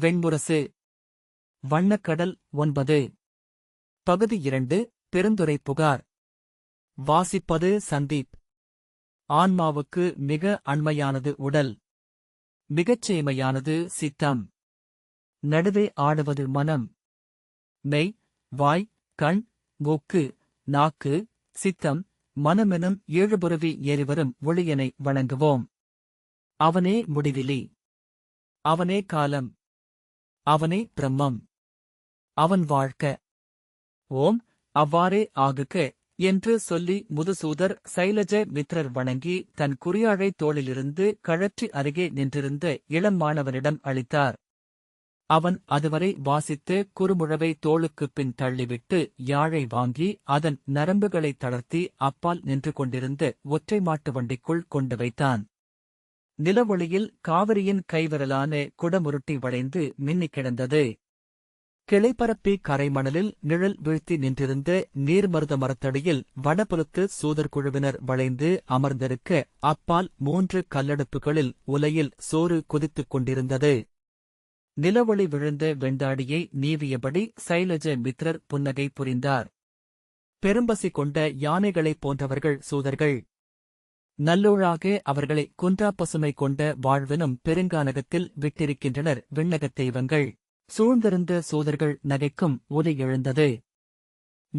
வெண்முரசு வண்ணக்கடல் ஒன்பது. பகுதி இரண்டு பெருந்துரை புகார். வாசிப்பது சந்தீப். ஆன்மாவுக்கு மிக அண்மையானது உடல். மிகச் சேமையானது சித்தம். நடுவே ஆடுவது மனம். மெய் வாய் கண் மூக்கு நாக்கு சித்தம் மனமெனும் ஏழுபுறவி ஏறிவரும் ஒளியனை வணங்குவோம். அவனே முடிவிலி. அவனே காலம். அவனே பிரம்மம். அவன் வாழ்க்க ஓம் அவ்வாறே ஆகுக என்று சொல்லி முதுசூதர் சைலஜ மித்ரர் வணங்கி தன் குறியாழை தோளிலிருந்து கழற்றி அருகே நின்றிருந்த இளம் மாணவனிடம் அளித்தார். அவன் அதுவரை வாசித்து குறுமுழவை தோளுக்குப் பின் தள்ளிவிட்டு யாழை வாங்கி அதன் நரம்புகளைத் தளர்த்தி அப்பால் நின்று கொண்டிருந்த ஒற்றை மாட்டு வண்டிக்குள் கொண்டு வைத்தான். நிலவொளியில் காவிரியின் கைவிரலான குடமுருட்டி வளைந்து மின்னிக் கிடந்தது. கிளைப்பரப்பி கரைமணலில் நிழல் வீழ்த்தி நின்றிருந்த நீர்மருத மரத்தடியில் வடபுலத்து சூதர்குழுவினர் வளைந்து அமர்ந்திருக்க அப்பால் மூன்று கல்லடுப்புகளில் உலையில் சோறு கொதித்துக் கொண்டிருந்தது. நிலவொளி விழுந்த வெண்டாடியை நீவியபடி சைலஜ மித்ரர் புன்னகை புரிந்தார். பெரும்பசி கொண்ட யானைகளைப் போன்றவர்கள் சூதர்கள். நல்லூழாக அவர்களை குன்றா பசுமை கொண்ட வாழ்வினும் பெருங்கானகத்தில் விட்டிருக்கின்றனர் விண்ணகத் தெய்வங்கள். சூழ்ந்திருந்த சோதர்கள் நகைக்கும் ஒலி எழுந்தது.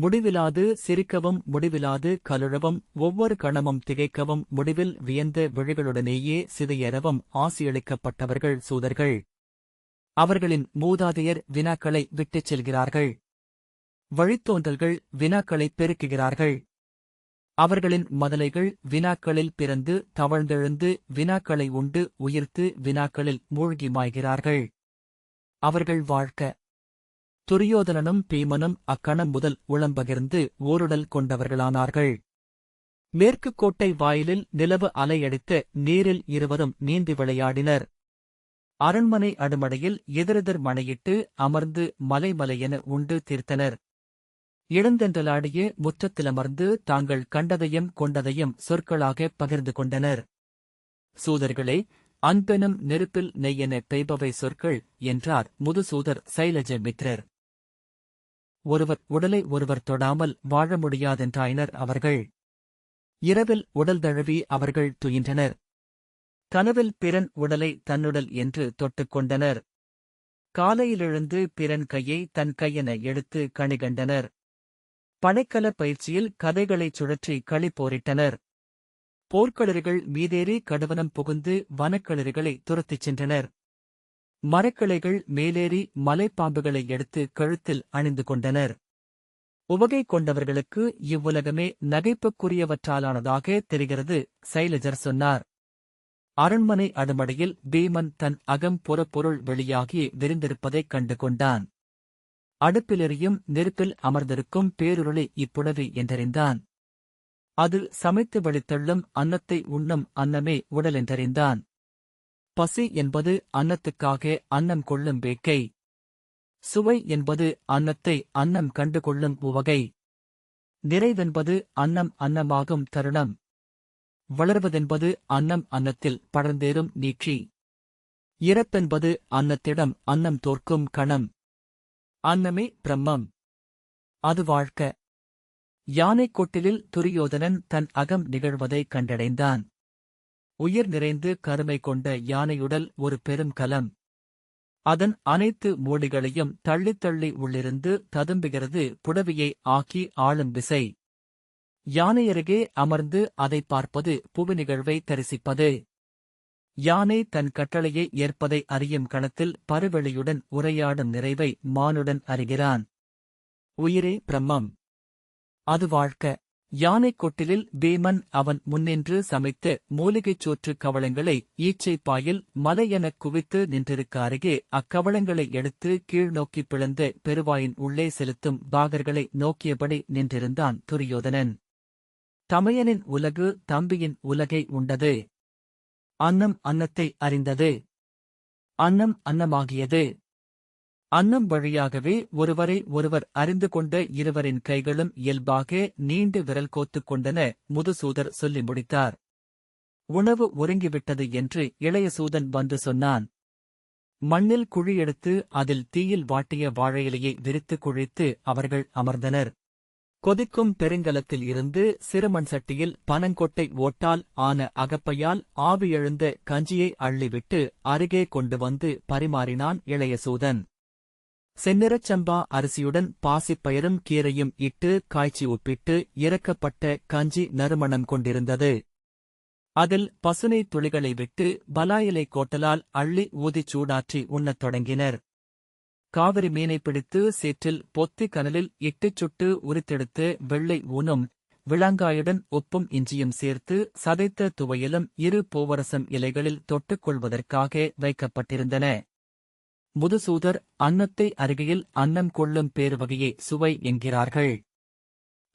முடிவிலாது சிரிக்கவும் முடிவிலாது கலுழவும் ஒவ்வொரு கணமும் திகைக்கவும் முடிவில் வியந்த விழிகளுடனேயே சிதையறவும் ஆசியளிக்கப்பட்டவர்கள் சூதர்கள். அவர்களின் மூதாதையர் வினாக்களை விட்டுச் செல்கிறார்கள். வழித்தோன்றல்கள் வினாக்களைப் பெருக்குகிறார்கள். அவர்களின் மதலைகள் வினாக்களில் பிறந்து தவழ்ந்தெழுந்து வினாக்களை உண்டு உயிர்த்து வினாக்களில் மூழ்கி மாய்கிறார்கள். அவர்கள் வாழ்க்க துரியோதனனும் பீமனும் அக்கணம் முதல் உளம்பகிர்ந்து ஓருடல் கொண்டவர்களானார்கள். மேற்கு கோட்டை வாயிலில் நிலவு அலையடித்த நீரில் இருவரும் நீந்தி விளையாடினர். அரண்மனை அடுமடையில் எதிரெதிர் மனையிட்டு அமர்ந்து மலைமலையென உண்டு தீர்த்தனர். எழுந்தென்றலாடிய முற்றத்திலமர்ந்து தாங்கள் கண்டதையும் கொண்டதையும் சொற்களாகப் பகிர்ந்து கொண்டனர். சூதர்களே அன்பெனும் நெருப்பில் நெய்யென பெய்பவை சொற்கள் என்றார் முதுசூதர் சைலஜ மித்ரர் ஒருவர் உடலை ஒருவர் தொடாமல் வாழ முடியாதென்றாயினர் அவர்கள். இரவில் உடல் தழுவி அவர்கள் துயின்றனர். கனவில் பிறன் உடலை தன்னுடல் என்று தொட்டுக்கொண்டனர் காலையிலெழுந்து பிறன் கையை தன் கையென எடுத்து கணிகண்டனர். பனைக்கல பயிற்சியில் கதைகளைச் சுழற்றி களி போரிட்டனர். போர்க்களர்கள் மீதேறி கடுவனம் புகுந்து வனக்களர்களை துரத்திச் சென்றனர். மரக்கிளைகள் மேலேறி மலைப்பாம்புகளை எடுத்து கழுத்தில் அணிந்து கொண்டனர். உவகை கொண்டவர்களுக்கு இவ்வுலகமே நகைப்புக்குரியவற்றாலானதாக தெரிகிறது சைலஜர் சொன்னார். அரண்மனை அடுமடையில் பீமன் தன் அகம் புறப்பொருள் வெளியாகி விரிந்திருப்பதைக் கண்டு கொண்டான். அடுப்பிலெறியும் நெருப்பில் அமர்ந்திருக்கும் பேருருளை இப்புடவி என்றறிந்தான். அது சமைத்து வழித்தள்ளும் அன்னத்தை உண்ணும் அன்னமே உடலென்றறிந்தான் பசி என்பது அன்னத்துக்காக அன்னம் கொள்ளும் வேக்கை சுவை என்பது அன்னத்தை அன்னம் கண்டு கொள்ளும் உவகை. நிறைவென்பது அன்னம் அன்னமாகும் தருணம். வளர்வதென்பது அன்னம் அன்னத்தில் படர்ந்தேறும் நீட்சி. இறப்பென்பது அன்னத்திடம் அன்னம் தோற்கும் கணம். அன்னமே பிரம்மம். அது வாழ்க்க யானைக் கொட்டிலில் துரியோதனன் தன் அகம் நிகழ்வதைக் கண்டடைந்தான். உயிர் நிறைந்து கருமை கொண்ட யானையுடல் ஒரு பெரும் கலம். அதன் அனைத்து மூடிகளையும் தள்ளித் தள்ளி உள்ளிருந்து ததும்புகிறது புடவியை ஆக்கி ஆளும் விசை. யானையருகே அமர்ந்து அதைப் பார்ப்பது புவி நிகழ்வை தரிசிப்பது. யானை தன் கட்டளையை ஏற்பதை அறியும் கணத்தில் பருவெளியுடன் உரையாடும் நிறைவை மானுடன் அறிகிறான். உயிரே பிரம்மம். அது வாழ்க்க. யானைக் கொட்டிலில் பீமன் அவன் முன்னின்று சமைத்து மூலிகைச் சோற்று கவளங்களை ஈச்சைப் பாயில் மலையெனக் குவித்து நின்றிருக்க அருகே அக்கவளங்களை எடுத்து கீழ்நோக்கிப் பிளந்து பெருவாயின் உள்ளே செலுத்தும் பாகர்களை நோக்கியபடி நின்றிருந்தான் துரியோதனன். தமையனின் உலகு தம்பியின் உலகை உண்டது. அன்னம் அன்னத்தை அறிந்தது. அன்னம் அன்னமாகியது. அன்னம் வழியாகவே ஒருவரை ஒருவர் அறிந்து கொண்ட இருவரின் கைகளும் இயல்பாக நீண்டு விரல் கோத்துக் கொண்டன முதுசூதர் சொல்லி முடித்தார். உணவு ஒருங்கிவிட்டது என்று இளைய சூதன் வந்து சொன்னான். மண்ணில் குழி எடுத்து அதில் தீயில் வாட்டிய வாழையிலேயே விரித்து குழித்து அவர்கள் அமர்ந்தனர். கொதிக்கும் பெருங்கலத்தில் இருந்து சிறுமண் சட்டியில் பனங்கொட்டை ஓட்டால் ஆன அகப்பையால் ஆவி எழுந்த கஞ்சியை அள்ளிவிட்டு அருகே கொண்டு வந்து பரிமாறினான் இளையசூதன் செந்நிறச் சம்பா அரிசியுடன் பாசிப்பயிரும் கீரையும் இட்டு காய்ச்சி ஒப்பிட்டு இறக்கப்பட்ட கஞ்சி நறுமணம் கொண்டிருந்தது. அதில் பசுனை துளிகளை விட்டு பலாயிலை கோட்டலால் அள்ளி ஊதிச் சூடாற்றி உண்ணத் தொடங்கினர். காவிரி மீனை பிடித்து சேற்றில் பொத்தி கனலில் இட்டுச் சுட்டு உரித்தெடுத்து வெள்ளை ஊனும் விளங்காயுடன் உப்பும் இஞ்சியும் சேர்த்து சதைத்த துவையிலும் இரு பூவரசம் இலைகளில் தொட்டுக்கொள்வதற்காக வைக்கப்பட்டிருந்தன. முதுசூதர் அன்னத்தை அருகில் அன்னம் கொள்ளும் பேறு வகையே சுவை என்கிறார்கள்.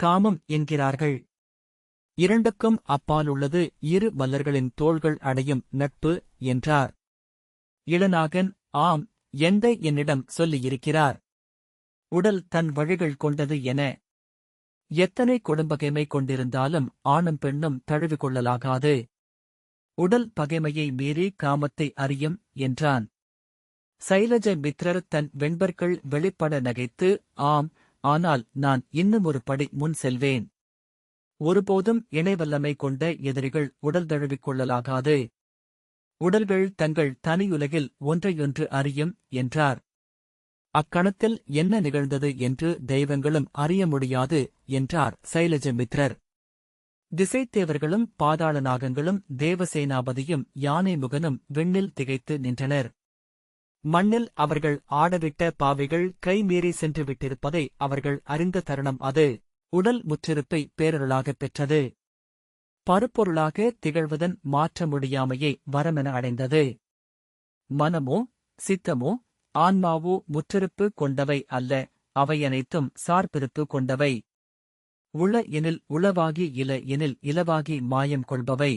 காமம் என்கிறார்கள். இரண்டுக்கும் அப்பாலுள்ளது இரு மல்லர்களின் தோள்கள் அடையும் நட்பு என்றார். இளநாகன் ஆம் எந்த என்னிடம் சொல்லியிருக்கிறார்? உடல் தன் வழிகள் கொண்டது என. எத்தனை குடும்பகைமை கொண்டிருந்தாலும் ஆணும் பெண்ணும் தழுவிக்கொள்ளலாகாது உடல் பகைமையை மீறி காமத்தை அறியும் என்றான். சைலஜ மித்ரர் தன் வெண்பர்கள் வெளிப்பட நகைத்து ஆம் ஆனால் நான் இன்னும் ஒரு படி முன் செல்வேன். ஒருபோதும் இணைவல்லமை கொண்ட எதிரிகள் உடல் தழுவிக் கொள்ளலாகாது. உடல்கள் தங்கள் தனியுலகில் ஒன்றையொன்று அறியும் என்றார். அக்கணத்தில் என்ன நிகழ்ந்தது என்று தெய்வங்களும் அறிய முடியாது என்றார் சைலஜமித்ரர். திசைத்தேவர்களும் பாதாள நாகங்களும் தேவசேனாபதியும் யானை முகனும் விண்ணில் திகைத்து நின்றனர். மண்ணில் அவர்கள் ஆடவிட்ட பாவைகள் கைமீறி சென்று விட்டிருப்பதை அவர்கள் அறிந்த தருணம் அது. உடல் முற்றிருப்பை பேரருளாகப் பெற்றது. பருப்பொருளாக திகழ்வதன் மாற்ற முடியாமையை வரமென அடைந்தது. மனமோ சித்தமோ ஆன்மாவோ முற்றிருப்பு கொண்டவை அல்ல அவையனைத்தும் சார்பிருப்பு கொண்டவை. உள எனில் உளவாகி இல எனில் இலவாகி மாயம் கொள்பவை.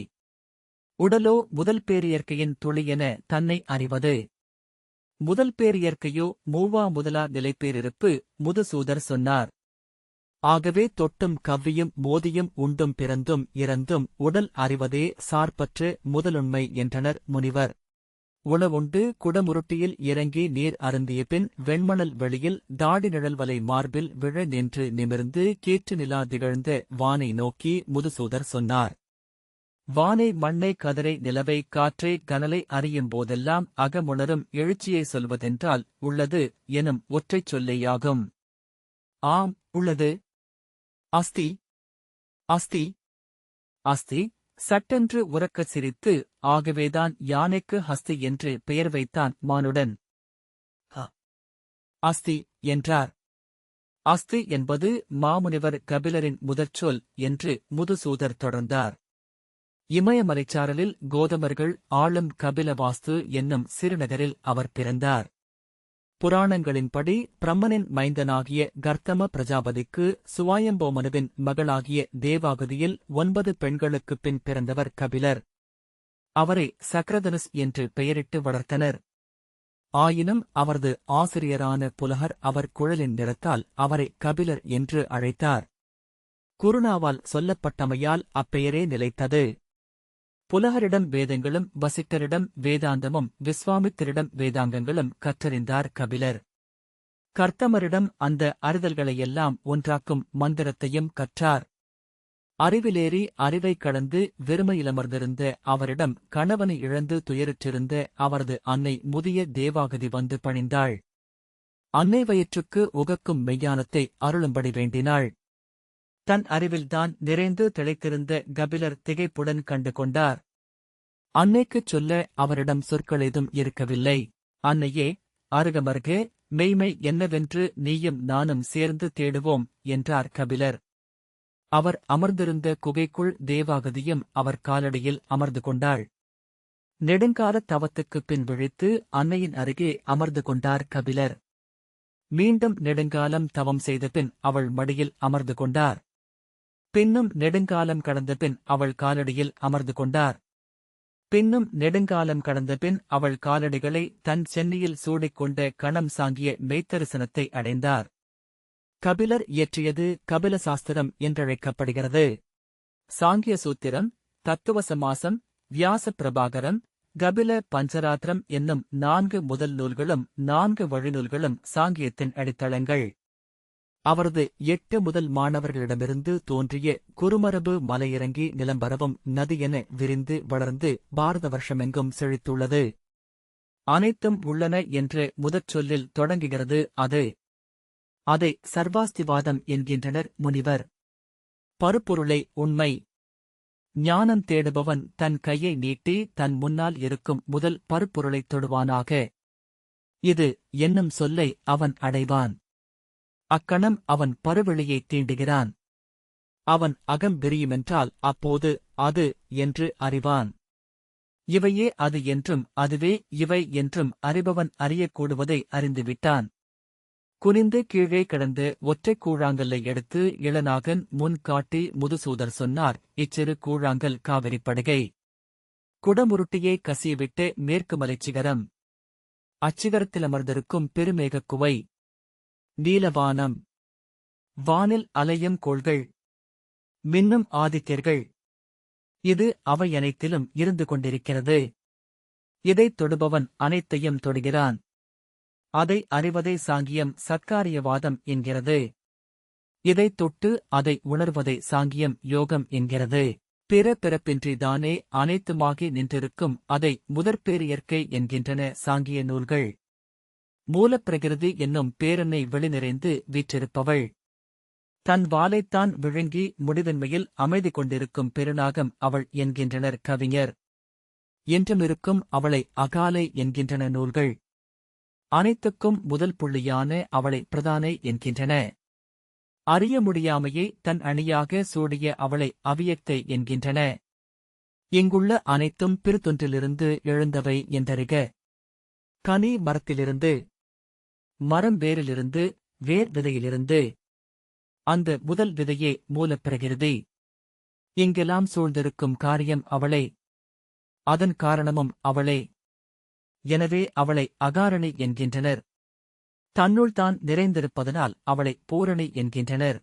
உடலோ முதல் பேரியற்கையின் என தன்னை அறிவது. முதல் பேரியற்கையோ மூவா முதலா நிலைப்பேரிருப்பு முதுசூதர் சொன்னார். ஆகவே தொட்டும் கவ்வியும் மோதியும் உண்டும் பிறந்தும் இறந்தும் உடல் அறிவதே சார்பற்று முதலுண்மை என்றனர் முனிவர். உணவுண்டு குடமுருட்டியில் இறங்கி நீர் அருந்திய பின் வெண்மணல் வெளியில் தாடி நிழல்வலை மார்பில் விழ நின்று நிமிர்ந்து கீற்று நிலா திகழ்ந்த வானை நோக்கி முதுசூதர் சொன்னார். வானை மண்ணை கதரை நிலவை காற்றை கனலை அறியும் போதெல்லாம் அகமுணரும் எழுச்சியை சொல்வதென்றால் உள்ளது எனும் ஒற்றைச் சொல்லேயாகும். ஆம் உள்ளது. அஸ்தி அஸ்தி அஸ்தி சட்டென்று உறக்கச் சிரித்து ஆகவேதான் யானைக்கு ஹஸ்தி என்று பெயர் வைத்தான் மானுடன். அஸ்தி என்றார். அஸ்தி என்பது மாமுனிவர் கபிலரின் முதற்சொல் என்று முதுசூதர் தொடர்ந்தார். இமயமலைச்சாரலில் கோதமர்கள் ஆளும் கபிலவாஸ்து என்னும் சிறுநகரில் அவர் பிறந்தார். புராணங்களின்படி பிரம்மனின் மைந்தனாகிய கர்த்தம பிரஜாபதிக்கு சுவாயம்போமனுவின் மகளாகிய தேவாகதியில் ஒன்பது பெண்களுக்குப் பின் பிறந்தவர் கபிலர். அவரை சக்ரதனுஸ் என்று பெயரிட்டு வளர்த்தனர். ஆயினும் அவரது ஆசிரியரான புலகர் அவர் குழலின் நிறத்தால் அவரை கபிலர் என்று அழைத்தார். குருணாவால் சொல்லப்பட்டமையால் அப்பெயரே நிலைத்தது. புலகரிடம் வேதங்களும் வசிட்டரிடம் வேதாந்தமும் விஸ்வாமித்திரிடம் வேதாங்கங்களும் கற்றறிந்தார் கபிலர். கர்த்தமரிடம் அந்த அறிதல்களையெல்லாம் ஒன்றாக்கும் மந்திரத்தையும் கற்றார். அறிவிலேறி அறிவைக் கடந்து வெறுமையிலமர்ந்திருந்த அவரிடம் கணவனை இழந்து துயரிற்றிருந்த அவரது அன்னை முதிய தேவாகதி வந்து பணிந்தாள். அன்னை வயிற்றுக்கு உகக்கும் மெய்ஞானத்தை அருளும்படி வேண்டினாள். தன் அறிவில்தான் நிறைந்து திளைத்திருந்த கபிலர் திகைப்புடன் கண்டு கொண்டார் அன்னைக்குச் சொல்ல அவரிடம் சொற்கள் எதும் இருக்கவில்லை. அன்னையே அருகமருகே மெய்மை என்னவென்று நீயும் நானும் சேர்ந்து தேடுவோம் என்றார் கபிலர். அவர் அமர்ந்திருந்த குகைக்குள் தேவாகதியும் அவர் காலடியில் அமர்ந்து கொண்டாள். நெடுங்கால தவத்துக்குப் பின் விழித்து அன்னையின் அருகே அமர்ந்து கொண்டார் கபிலர். மீண்டும் நெடுங்காலம் தவம் செய்த பின் அவள் மடியில் அமர்ந்து கொண்டார். பின்னும் நெடுங்காலம் கடந்த பின் அவள் காலடியில் அமர்ந்து கொண்டார். பின்னும் நெடுங்காலம் கடந்த பின் அவள் காலடிகளை தன் சென்னையில் சூடிக்கொண்ட கணம் சாங்கிய மெய்த்தரிசனத்தை அடைந்தார். கபிலர் இயற்றியது கபில சாஸ்திரம் என்றழைக்கப்படுகிறது. சாங்கிய சூத்திரம் தத்துவ சமாசம் வியாச பிரபாகரம் கபில பஞ்சராத்திரம் என்னும் நான்கு முதல் நூல்களும் நான்கு வழிநூல்களும் சாங்கியத்தின் அடித்தளங்கள். அவரது எட்டு முதல் மாணவர்களிடமிருந்து தோன்றிய குருமரபு மலையிறங்கி நிலம்பரவும் நதி என விரிந்து வளர்ந்து பாரத வருஷமெங்கும் செழித்துள்ளது. அனைத்தும் உள்ளன என்று முதற்சொல்லில் தொடங்குகிறது. அது அதை சர்வாஸ்திவாதம் என்கின்றனர் முனிவர். பருப்பொருளை உண்மை. ஞானம் தேடுபவன் தன் கையை நீட்டி தன் முன்னால் இருக்கும் முதல் பருப்பொருளைத் தொடுவானாக. இது என்னும் சொல்லை அவன் அடைவான். அக்கணம் அவன் பருவெளியைத் தீண்டுகிறான். அவன் அகம் விரியுமென்றால் அப்போது அது என்று அறிவான். இவையே அது என்றும் அதுவே இவை என்றும் அறிபவன் அறியக்கூடுவதை அறிந்துவிட்டான். குனிந்து கீழே கிடந்து ஒற்றைக் கூழாங்கல்லை எடுத்து இளநாகன் முன் காட்டி முதுசூதர் சொன்னார் இச்சிறு கூழாங்கல் காவிரிப்படுகை குடமுருட்டியை கசியவிட்டு மேற்கு மலைச்சிகரம். அச்சிகரத்தில் அமர்ந்திருக்கும் பெருமேகக் குவை. நீலவானம். வானில் அலையும் கோள்கள். மின்னும் ஆதித்யர்கள் இது அவை அனைத்திலும் இருந்து கொண்டிருக்கிறது. இதைத் தொடுபவன் அனைத்தையும் தொடுகிறான். அதை அறிவதை சாங்கியம் சத்காரியவாதம் என்கிறது. இதைத் தொட்டு அதை உணர்வதை சாங்கியம் யோகம் என்கிறது. பிற பிறப்பின்றி தானே அனைத்துமாகி நின்றிருக்கும் அதை முதற்பேரியற்கை என்கின்றன சாங்கிய நூல்கள். மூலப்பிரகிருதி என்னும் பேரனை வெளிநிறைந்து வீற்றிருப்பவள். தன் வாலைத்தான் விழுங்கி முடிவின்மையில் அமைதி கொண்டிருக்கும் பெருநாகம் அவள் என்கின்றனர் கவிஞர். என்றுமிருக்கும் அவளை அகாலை என்கின்றன நூல்கள். அனைத்துக்கும் முதல் புள்ளியான அவளை பிரதானை என்கின்றன. அறிய முடியாமையை தன் அணியாக சூடிய அவளை அவியத்தை என்கின்றன. இங்குள்ள அனைத்தும் பிறுதொன்றிலிருந்து எழுந்தவை என்றறிக. கனி மரத்திலிருந்து மரம் வேரிலிருந்து வேர் விதையிலிருந்து. அந்த முதல் விதையே மூலப்பெறுகிறது. இங்கெல்லாம் சூழ்ந்திருக்கும் காரியம் அவளே. அதன் காரணமும் அவளே. எனவே அவளை அகாரணி என்கின்றனர். தன்னுள் தான் நிறைந்திருப்பதனால் அவளை பூரணி என்கின்றனர்.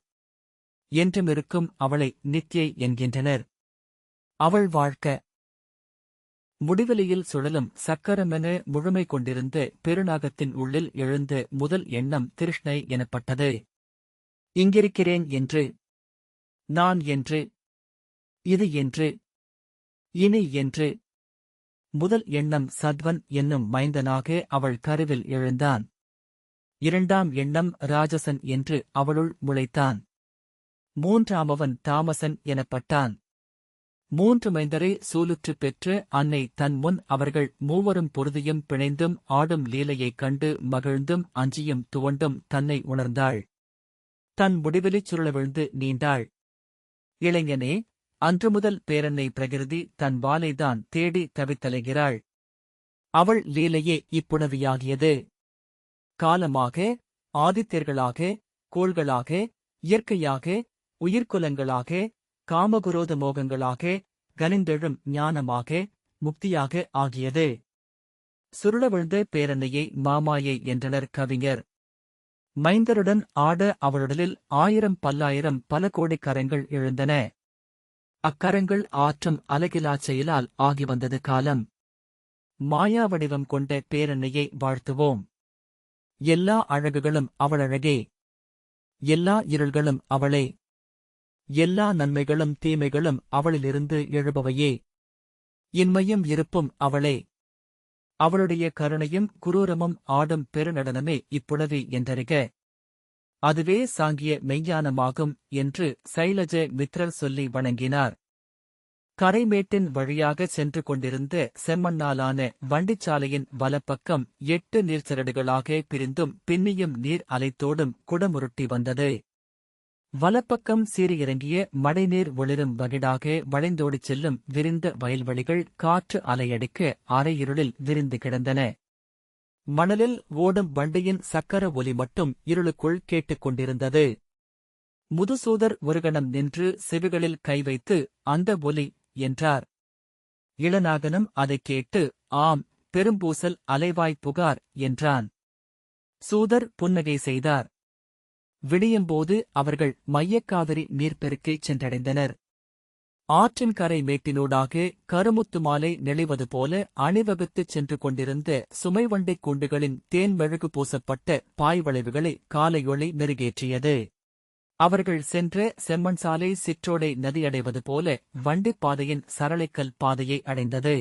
என்றுமிருக்கும் அவளை நித்யை என்கின்றனர். அவள் வாழ்க்க முடிவெளியில் சுழலும் சக்கரமென முழுமை கொண்டிருந்த பெருநாகத்தின் உள்ளில் எழுந்த முதல் எண்ணம் திருஷ்ணை எனப்பட்டது. இங்கிருக்கிறேன் என்று நான் என்று இது என்று இனி என்று. முதல் எண்ணம் சத்வன் என்னும் மைந்தனாக அவள் கருவில் எழுந்தான். இரண்டாம் எண்ணம் ராஜசன் என்று அவளுள் முளைத்தான். மூன்றாமவன் தாமசன் எனப்பட்டான். மூன்று மைந்தரை சூலுற்றுப் பெற்று அன்னை தன் முன் அவர்கள் மூவரும் பொருதியும் பிணைந்தும் ஆடும் லீலையைக் கண்டு மகிழ்ந்தும் அஞ்சியும் துவண்டும் தன்னை உணர்ந்தாள். தன் முடிவிலிச் சுருளவிழ்ந்து நீண்டாள். இளைஞனே அன்று முதல் பேரன்னை பிரகிருதி தன் வாலைதான் தேடி தவித்தலைகிறாள். அவள் லீலையே இப்புணவியாகியது. காலமாக ஆதித்யர்களாக கோள்களாக இயற்கையாக உயிர்க்குலங்களாக காமகுரோத மோகங்களாக கனிந்தெழும் ஞானமாக முக்தியாக ஆகியது. சுருளவிழ்ந்த பேரன்னையை மாமாயை என்றனர் கவிஞர். மைந்தருடன் ஆட அவளுடலில் ஆயிரம் பல்லாயிரம் பல கோடிக் கரங்கள் எழுந்தன. அக்கரங்கள் ஆற்றும் அலகிலா செயலால் ஆகி வந்தது காலம். மாயா வடிவம் கொண்ட பேரன்னையை வாழ்த்துவோம். எல்லா அழகுகளும் அவளழகே. எல்லா இருள்களும் அவளே. எல்லா நன்மைகளும் தீமைகளும் அவளிலிருந்து எழுபவையே. இன்மையும் இருப்பும் அவளே. அவளுடைய கருணையும் குரூரமும் ஆடும் பெருநடனமே இப்புலவி என்றறிக அதுவே சாங்கிய மெய்ஞானமாகும் என்று சைலஜ மித்ரர் சொல்லி வணங்கினார். கரைமேட்டின் வழியாக சென்று கொண்டிருந்த செம்மண்ணாலான வண்டிச்சாலையின் வலப்பக்கம் எட்டு நீர்ச்சரடுகளாக பிரிந்தும் பின்னியும் நீர் அலைத்தோடும் குடமுருட்டி வந்தது. வலப்பக்கம் சீறியிறங்கிய மழைநீர் ஒளிரும் வகிடாக வளைந்தோடிச் செல்லும் விரிந்த வயல்வெளிகள் காற்று அலையடிக்க அரையிருளில் விரிந்து கிடந்தன. மணலில் ஓடும் வண்டியின் சக்கர ஒலி மட்டும் இருளுக்குள் கேட்டுக் கொண்டிருந்தது. முதுசூதர் ஒருகணம் நின்று செவிகளில் கை வைத்து அந்த ஒலி என்றார். இளநாகனும் அதைக் கேட்டு ஆம் பெரும்பூசல் அலைவாய் புகார் என்றான். சூதர் புன்னகை செய்தார். விடியும்போது அவர்கள் மையக்காவிரி நீர்ப்பெருக்கை சென்றடைந்தனர். ஆற்றின் கரை மேட்டினூடாக கருமுத்து மாலை நெளிவது போல அணிவகுத்துச் சென்று கொண்டிருந்த சுமைவண்டிக் குண்டுகளின் தேன் மெழுகு பூசப்பட்ட பாய்வளைவுகளை காலையொளி மெருகேற்றியது. அவர்கள் சென்ற செம்மண் சாலை சிற்றோடை நதியடைவது போல வண்டிப் பாதையின் சரளைக்கல் பாதையை அடைந்தது.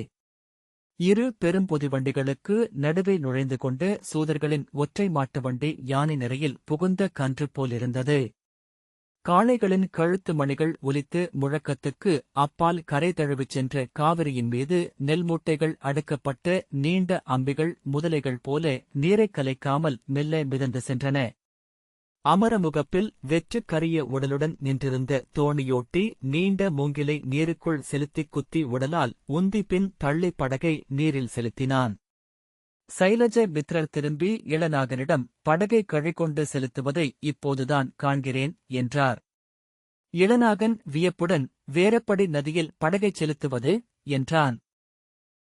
இரு பெரும்பொதி வண்டிகளுக்கு நடுவே நுழைந்து கொண்டு சூதர்களின் ஒற்றை மாட்டு வண்டி யானை நிறையில் புகுந்த கன்று போலிருந்தது காளைகளின் கழுத்து மணிகள் ஒலித்து முழக்கத்துக்கு அப்பால் கரை தழுவிச் சென்ற காவிரியின் மீது நெல் மூட்டைகள் அடுக்கப்பட்ட நீண்ட அம்பிகள் முதலைகள் போல நீரைக் கலைக்காமல் மெல்ல மிதந்து சென்றன. அமரமுகப்பில் வெற்று கரிய உடலுடன் நின்றிருந்த தோணியோட்டி நீண்ட மூங்கிலை நீருக்குள் செலுத்திக் குத்தி உடலால் உந்தி பின் தள்ளி படகை நீரில் செலுத்தினான். சைலஜ மித்ரர் திரும்பி இளநாகனிடம் படகை கழிக்கொண்டு செலுத்துவதை இப்போதுதான் காண்கிறேன் என்றார். இளநாகன் வியப்புடன் வேறப்படி நதியில் படகைச் செலுத்துவது? என்றான்.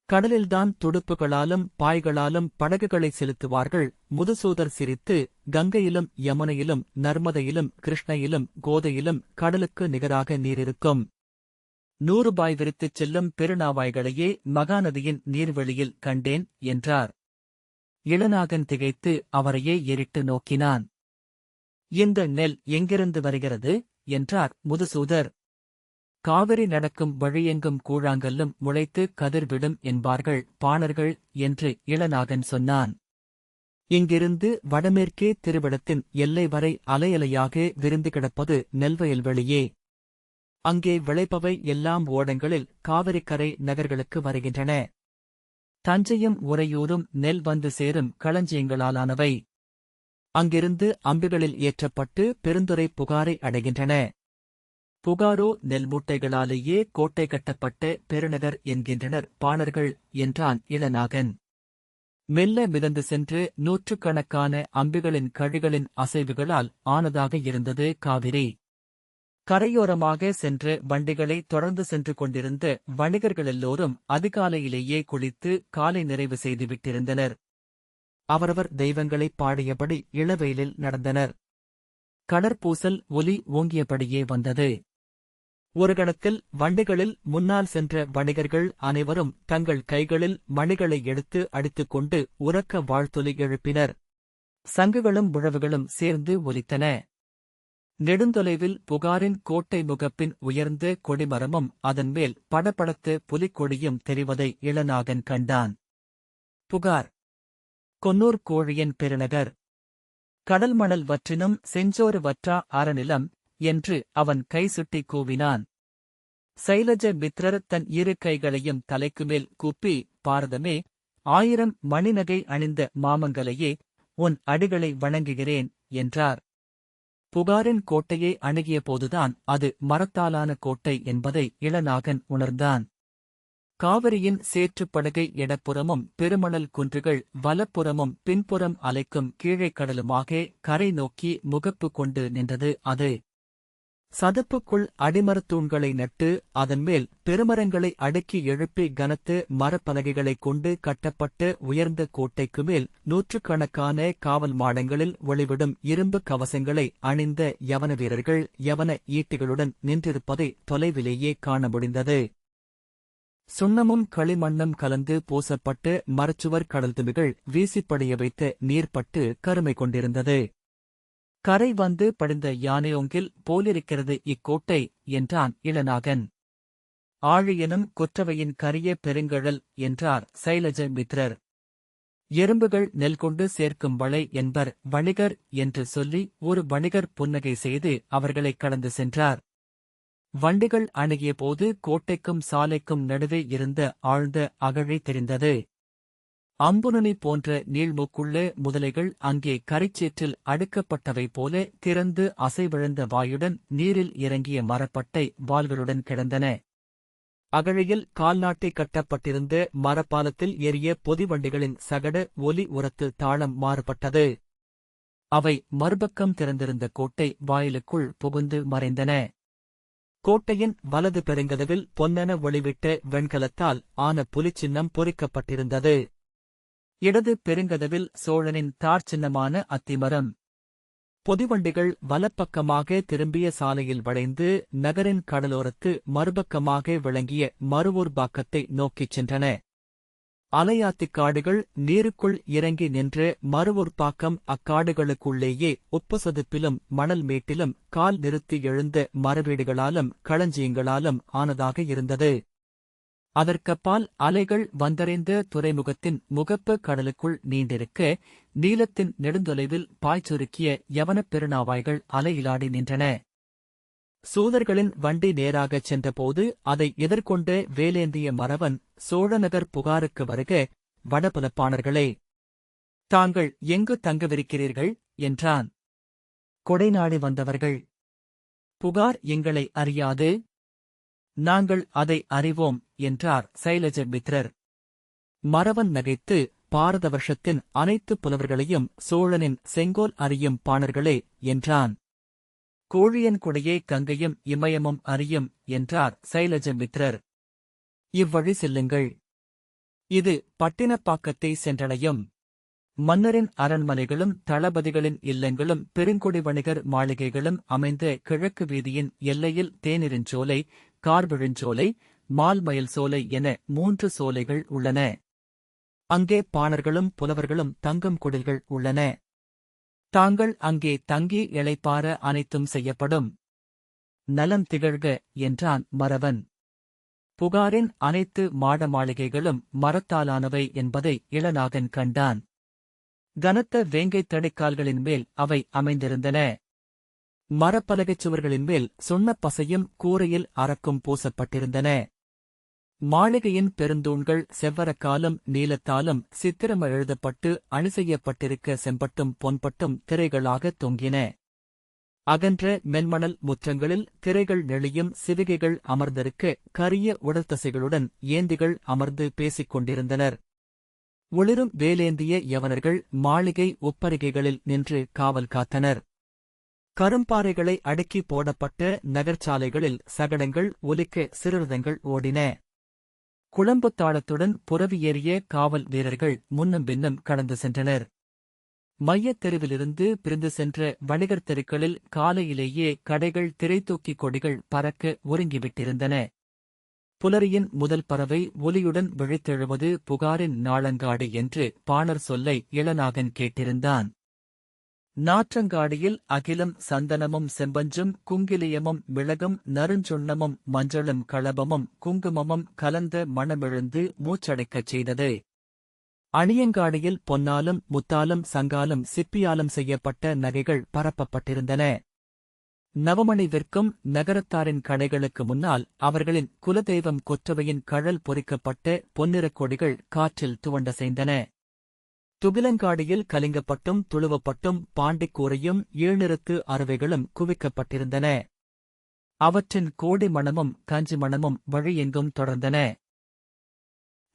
கடலில்தான் துடுப்புகளாலும் பாய்களாலும் படகுகளை செலுத்துவார்கள். முதுசூதர் சிரித்து கங்கையிலும் யமுனையிலும் நர்மதையிலும் கிருஷ்ணையிலும் கோதையிலும் கடலுக்கு நிகராக நீரிருக்கும். நூறு பாய் விரித்துச் செல்லும் பெருநாவாய்களையே மகாநதியின் நீர்வெளியில் கண்டேன் என்றார். இளநாகன் திகைத்து அவரையே எரிட்டு நோக்கினான். இந்த நெல் எங்கிருந்து வருகிறது? என்றார் முதுசூதர். காவிரி நடக்கும் வழியெங்கும் கூழாங்கல்லும் முளைத்து கதிர்விடும் என்பார்கள் பாணர்கள் என்று இளநாகன் சொன்னான். இங்கிருந்து வடமேற்கே திருவிடத்தின் எல்லை வரை அலையலையாக விருந்து கிடப்பது நெல்வயல்வெளியே அங்கே விளைப்பவை எல்லாம் ஓடங்களில் காவிரிக்கரை நகர்களுக்கு வருகின்றன. தஞ்சையும் உறையூரும் நெல் வந்து சேரும் களஞ்சியங்களாலானவை. அங்கிருந்து அம்பிகளில் ஏற்றப்பட்டு பெருந்துறை புகாரை அடைகின்றன. புகாரோ நெல் மூட்டைகளாலேயே கோட்டை கட்டப்பட்ட பெருநகர் என்கின்றனர். பாணர்கள் என்றான் இளநாகன். மெல்ல மிதந்து சென்று நூற்றுக்கணக்கான அம்பிகளின் கழிகளின் அசைவுகளால் ஆனதாக இருந்தது காவிரி. கரையோரமாக சென்று வண்டிகளை தொடர்ந்து சென்று கொண்டிருந்த வணிகர்கள் எல்லோரும் அதிகாலையிலேயே குளித்து காலை நிறைவு செய்து விட்டிருந்தனர். அவரவர் தெய்வங்களைப் பாடியபடி இளவெயிலில் நடந்தனர். கடற்பூசல் ஒலி ஓங்கியபடியே வந்தது. ஒரு கணத்தில் வண்டிகளில் முன்னால் சென்ற வணிகர்கள் அனைவரும் தங்கள் கைகளில் மணிகளை எடுத்து அடித்துக் கொண்டு உறக்க வாழ்த்தொலி எழுப்பினர். சங்குகளும் உழவுகளும் சேர்ந்து ஒலித்தன. நெடுந்தொலைவில் புகாரின் கோட்டை முகப்பின் உயர்ந்த கொடிமரமும் அதன்மேல் படபடத்து புலிக்கொடியும் தெரிவதை இளநாகன் கண்டான். புகார். கொன்னூர் கோழியன் பெருநகர். கடல் மணல் வற்றினும் செஞ்சோறு வற்றா அறநிலம் என்று அவன் கை சுட்டி கூவினான். சைலஜ மித்ரர் தன் இரு கைகளையும் தலைக்குமேல் கூப்பி பாரதமே ஆயிரம் மணிநகை அணிந்த மாமங்கலையே உன் அடிகளை வணங்குகிறேன் என்றார். புகாரின் கோட்டையை அணுகிய போதுதான் அது மரத்தாலான கோட்டை என்பதை இளநாகன் உணர்ந்தான். காவிரியின் சேற்றுப்படுகை இடப்புறமும் பெருமணல் குன்றுகள் வலப்புறமும் பின்புறம் அலைக்கும் கீழே கடலுமாக கரை நோக்கி முகப்பு கொண்டு நின்றது அது. சதுப்புக்குள் அடிமரத்தூண்களை நட்டு அதன்மேல் பெருமரங்களை அடுக்கி எழுப்பி கனத்து மரப்பலகைகளைக் கொண்டு கட்டப்பட்ட உயர்ந்த கோட்டைக்கு மேல் நூற்றுக்கணக்கான காவல் மாடங்களில் ஒளிவிடும் இரும்பு கவசங்களை அணிந்த யவன வீரர்கள் யவன ஈட்டிகளுடன் நின்றிருப்பதை தொலைவிலேயே காண முடிந்தது. சுண்ணமும் களிமண்ணும் கலந்து பூசப்பட்டு மரச்சுவர் கடல்துமிகள் வீசிப்படைய வைத்த நீர்ப்பட்டு கருமை கொண்டிருந்தது. கரை வந்து படிந்த யானையொங்கில் போலிருக்கிறது இக்கோட்டை என்றான் இளநாகன். ஆழியனும் குற்றவையின் கரிய பெருங்கழல் என்றார் சைலஜ மித்ரர் எறும்புகள் நெல் கொண்டு சேர்க்கும் வளை என்பர் வணிகர் என்று சொல்லி ஒரு வணிகர் புன்னகை செய்து அவர்களைக் கடந்து சென்றார். வண்டிகள் அணுகிய போது கோட்டைக்கும் சாலைக்கும் நடுவே இருந்த ஆழ்ந்த அகழி தெரிந்தது. அம்புனனி போன்ற நீள்மூக்குள்ள முதலைகள் அங்கே கரைச்சேற்றில் அடுக்கப்பட்டவை போல திறந்து அசைவிழந்த வாயுடன் நீரில் இறங்கிய மரப்பட்டை வாள்களுடன் கிடந்தன. அகழியில் கால்நாட்டை கட்டப்பட்டிருந்த மரப்பாலத்தில் ஏறிய பொதிவண்டிகளின் சகட ஒலி உரத்து தாளம் மாறுபட்டது. அவை மறுபக்கம் திறந்திருந்த கோட்டை வாயிலுக்குள் புகுந்து மறைந்தன. கோட்டையின் வலது பெருங்கதவில் பொன்னென ஒளிவிட்ட வெண்கலத்தால் ஆன புலிச்சின்னம் பொறிக்கப்பட்டிருந்தது. இடது பெருங்கதவில் சோழனின் தார் சின்னமான அத்திமரம். பொதிவண்டிகள் வலப்பக்கமாக திரும்பிய சாலையில் வளைந்து நகரின் கடலோரத்து மறுபக்கமாக விளங்கிய மறுவூர்பாக்கத்தை நோக்கிச் சென்றன. அலையாத்திக் காடுகள் நீருக்குள் இறங்கி நின்று மறுவூர்பாக்கம் அக்காடுகளுக்குள்ளேயே உப்புசதுப்பிலும் மணல் மேட்டிலும் கால் நிறுத்தி எழுந்த மரவீடுகளாலும் களஞ்சியங்களாலும் ஆனதாக இருந்தது. அதற்கப்பால் அலைகள் வந்தடைந்த துறைமுகத்தின் முகப்பு கடலுக்குள் நீண்டிருக்க நீலத்தின் நெடுந்தொலைவில் பாய்ச்சுருக்கிய யவனப் பெருநாவாய்கள் அலையிலாடி நின்றன. சூதர்களின் வண்டி நேராகச் சென்றபோது அதை எதிர்கொண்டு வேலேந்திய மறவன் சோழநகர் புகாருக்கு வருக வடபுலப்பாணர்களே தாங்கள் எங்கு தங்கவிருக்கிறீர்கள்? என்றான். கொடைநாடி வந்தவர்கள். புகார் எங்களை அறியாது. நாங்கள் அதை அறிவோம். என்றார் சைலஜமித்ரர் மறவன் நகைத்து பாரத வருஷத்தின் அனைத்து புலவர்களையும் சோழனின் செங்கோல் அறியும் பாணர்களே என்றான். கோழியன் கொடையே கங்கையும் இமயமும் அறியும் என்றார் சைலஜமித்ரர் இவ்வழி செல்லுங்கள். இது பட்டினப்பாக்கத்தை சென்றடையும். மன்னரின் அரண்மனைகளும் தளபதிகளின் இல்லங்களும் பெருங்குடி வணிகர் மாளிகைகளும் அமைந்த கிழக்கு வீதியின் எல்லையில் தேனிருஞ்சோலை கார்விழுஞ்சோலை மால்மயில் சோலை என மூன்று சோலைகள் உள்ளன. அங்கே பாணர்களும் புலவர்களும் தங்கும் குடில்கள் உள்ளன. தாங்கள் அங்கே தங்கி இழைப்பார அனைத்தும் செய்யப்படும். நலம் திகழ்க என்றான் மறவன். புகாரின் அனைத்து மாட மாளிகைகளும் மரத்தாலானவை என்பதை இளநாகன் கண்டான். கனத்த வேங்கைத் தடைக்கால்களின் மேல் அவை அமைந்திருந்தன. மரப்பலகைச் சுவர்களின் மேல் சுண்ணப் பசையும் கூரையில் அரக்கும் பூசப்பட்டிருந்தன. மாளிகையின் பெருந்தூண்கள் செவ்வரக்காலும் நீலத்தாலும் சித்திரம் எழுதப்பட்டு அணிசெய்யப்பட்டிருக்க செம்பட்டும் பொன்பட்டும் திரைகளாகத் தொங்கின. அகன்ற மென்மணல் முற்றங்களில் திரைகள் நெளியும் சிவிகைகள் அமர்ந்திருக்க கரிய உடற்தசைகளுடன் ஏந்திகள் அமர்ந்து பேசிக் கொண்டிருந்தனர். ஒளிரும் வேலேந்திய யவனர்கள் மாளிகை ஒப்பரிகைகளில் நின்று காவல் காத்தனர். கரும்பாறைகளை அடுக்கி போடப்பட்ட நகர்ச்சாலைகளில் சகடங்கள் ஒலிக்க சிறுரதங்கள் ஓடின. குழம்புத் தாளத்துடன் ஏறிய காவல் வீரர்கள் முன்னும் பின்னும் கடந்து சென்றனர். மையத் தெருவிலிருந்து பிரிந்து சென்ற வணிகர் தெருக்களில் காலையிலேயே கடைகள் திரைத்தூக்கிக் கொடிகள் பறக்க ஒருங்கிவிட்டிருந்தன. புலரியின் முதல் பறவை ஒலியுடன் விழித்தெழுவது புகாரின் நாளங்காடு என்று பாணர் சொல்லை இளநாகன் கேட்டிருந்தான். நாற்றங்காடியில் அகிலம் சந்தனமும் செம்பஞ்சும் குங்கிலியமும் மிளகும் நறுஞ்சுண்ணமும் மஞ்சளும் களபமும் குங்குமமும் கலந்த மணமெழுந்து மூச்சடைக்கச் செய்தது. அணியங்காடியில் பொன்னாலும் முத்தாலும் சங்காலும் சிப்பியாலும் செய்யப்பட்ட நகைகள் பரப்பப்பட்டிருந்தன. நவமணி விற்கும் நகரத்தாரின் கடைகளுக்கு முன்னால் அவர்களின் குலதெய்வம் கொற்றவையின் கழல் பொறிக்கப்பட்ட பொன்னிறக் கொடிகள் காற்றில் துவண்டசைந்தன துபிலங்காடியில் கலிங்கப்பட்டும் துளுவப்பட்டும் பாண்டிக்கூரையும் ஈழ்நிறுத்து அறுவைகளும் குவிக்கப்பட்டிருந்தன. அவற்றின் கோடி மணமும் கஞ்சி மணமும் வழியெங்கும் தொடர்ந்தன.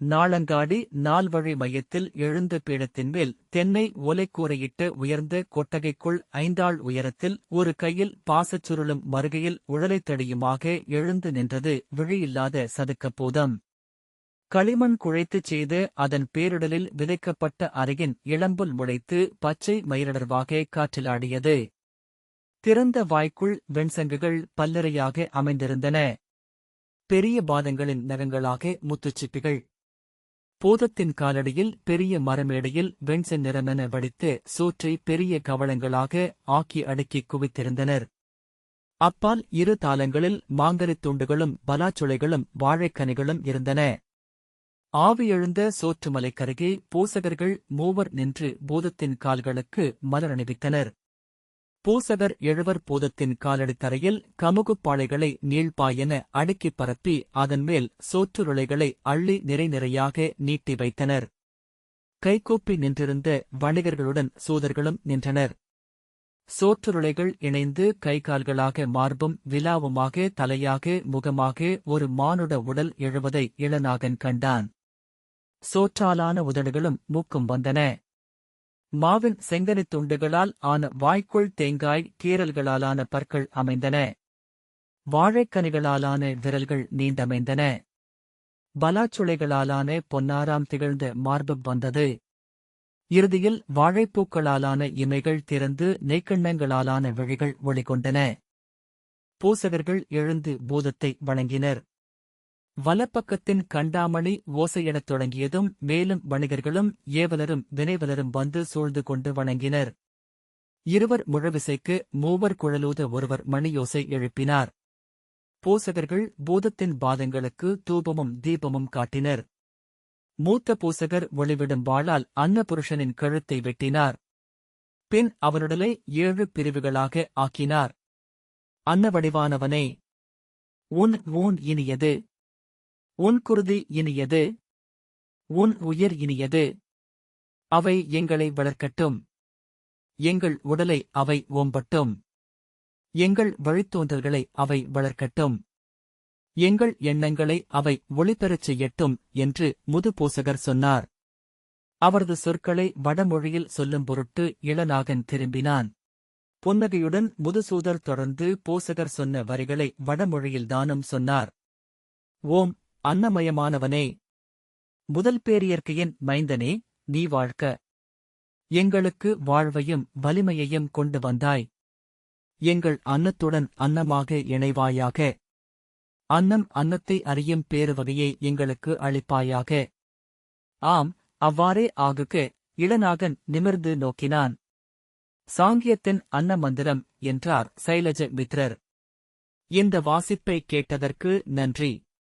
நாளங்காடி நால்வழி மையத்தில் எழுந்த பீடத்தின் மேல் தென்னை ஒலைக்கூரையிட்டு உயர்ந்த கொட்டகைக்குள் ஐந்தாள் உயரத்தில் ஒரு கையில் பாசச் சுருளும் மறுகையில் உழலைத் தடியுமாக எழுந்து நின்றது விழியில்லாத சதுக்கப்பூதம் களிமண் குழைத்துச் செய்து அதன் பேரிடலில் விதைக்கப்பட்ட அறையின் இளம்புல் முளைத்து பச்சை மயிரிடர்வாக காற்றிலாடியது. திறந்த வாய்க்குள் வெண்சங்குகள் பல்லறையாக அமைந்திருந்தன. பெரிய பாதங்களின் நகங்களாக முத்துச்சிப்பிகள். பூதத்தின் காலடியில் பெரிய மரமேடையில் வெண்சென் நிறமென வடித்து சூற்றை பெரிய கவளங்களாக ஆக்கி அடுக்கிக் குவித்திருந்தனர். அப்பால் இரு தாளங்களில் மாங்கரித் துண்டுகளும் பலாச்சுளைகளும் வாழைக்கனிகளும் இருந்தன. ஆவியெழுந்த சோற்றுமலைக்கருகே பூசகர்கள் மூவர் நின்று பூதத்தின் கால்களுக்கு மலரணிவித்தனர் பூசகர் எழுவர் பூதத்தின் காலடித்தரையில் கமுகுப்பாளைகளை நீள்பாயென அடுக்கிப் பரப்பி அதன்மேல் சோற்றுருளைகளை அள்ளி நிறை நிறையாக நீட்டி வைத்தனர். கைகூப்பி நின்றிருந்த வணிகர்களுடன் சூதர்களும் நின்றனர். சோற்றுருளைகள் இணைந்து கைகால்களாக மார்பும் விலாவுமாக தலையாக முகமாக ஒரு மானுட உடல் எழுவதை இளநாகன் கண்டான். சோற்றாலான உதடுகளும் மூக்கும் வந்தன. மாவின் செங்கனித் துண்டுகளால் ஆன வாய்க்குள் தேங்காய் கீரல்களாலான பற்கள் அமைந்தன. வாழைக்கனிகளாலான விரல்கள் நீண்டமைந்தன. பலாச்சுளைகளாலான பொன்னாராம் திகழ்ந்த மார்பு வந்தது. இறுதியில் வாழைப்பூக்களாலான இமைகள் திறந்து நெய்க்கண்ணங்களாலான விழிகள் ஒளிகொண்டன. பூசகர்கள் எழுந்து பூதத்தை வணங்கினர். வலப்பக்கத்தின் கண்டாமணி ஓசையிடத் தொடங்கியதும் மேலும் வணிகர்களும் ஏவலரும் வினைவலரும் வந்து சூழ்ந்து கொண்டு வணங்கினர். இருவர் முழவிசைக்கு மூவர் குழலூத ஒருவர் மணியோசை எழுப்பினார். பூசகர்கள் பூதத்தின் பாதங்களுக்கு தூபமும் தீபமும் காட்டினர். மூத்த பூசகர் ஒளிவிடும் வாளால் அன்னபுருஷனின் கழுத்தை வெட்டினார். பின் அவனுடலை ஏழு பிரிவுகளாக ஆக்கினார். அன்னவடிவானவனே உன் ஊன் இனியது உன் குருதி இனியது உன் உயிர் இனியது. அவை எங்களை வளர்க்கட்டும். எங்கள் உடலை அவை ஓம்பட்டும். எங்கள் வழித்தோன்றல்களை அவை வளர்க்கட்டும். எங்கள் எண்ணங்களை அவை ஒளிபெறச் செய்யட்டும் என்று முதுபூசகர் சொன்னார். அவரது சொற்களை வடமொழியில் சொல்லும் பொருட்டு இளநாகன் திரும்பினான். புன்னகையுடன் முதுசூதர் தொடர்ந்து பூசகர் சொன்ன வரிகளை வடமொழியில் தானும் சொன்னார். ஓம் அன்னமயமானவனே. முதல் பேரியற்கையின் மைந்தனே நீ வாழ்க்க எங்களுக்கு வாழ்வையும் வலிமையையும் கொண்டு வந்தாய். எங்கள் அன்னத்துடன் அன்னமாக இணைவாயாக. அன்னம் அன்னத்தை அறியும் பேருவகையை எங்களுக்கு அளிப்பாயாக. ஆம் அவ்வாறே ஆகுக இளநாகன் நிமிர்ந்து நோக்கினான். சாங்கியத்தின் அன்ன மந்திரம் என்றார் சைலஜ மித்ரர் இந்த வாசிப்பை கேட்டதற்கு நன்றி.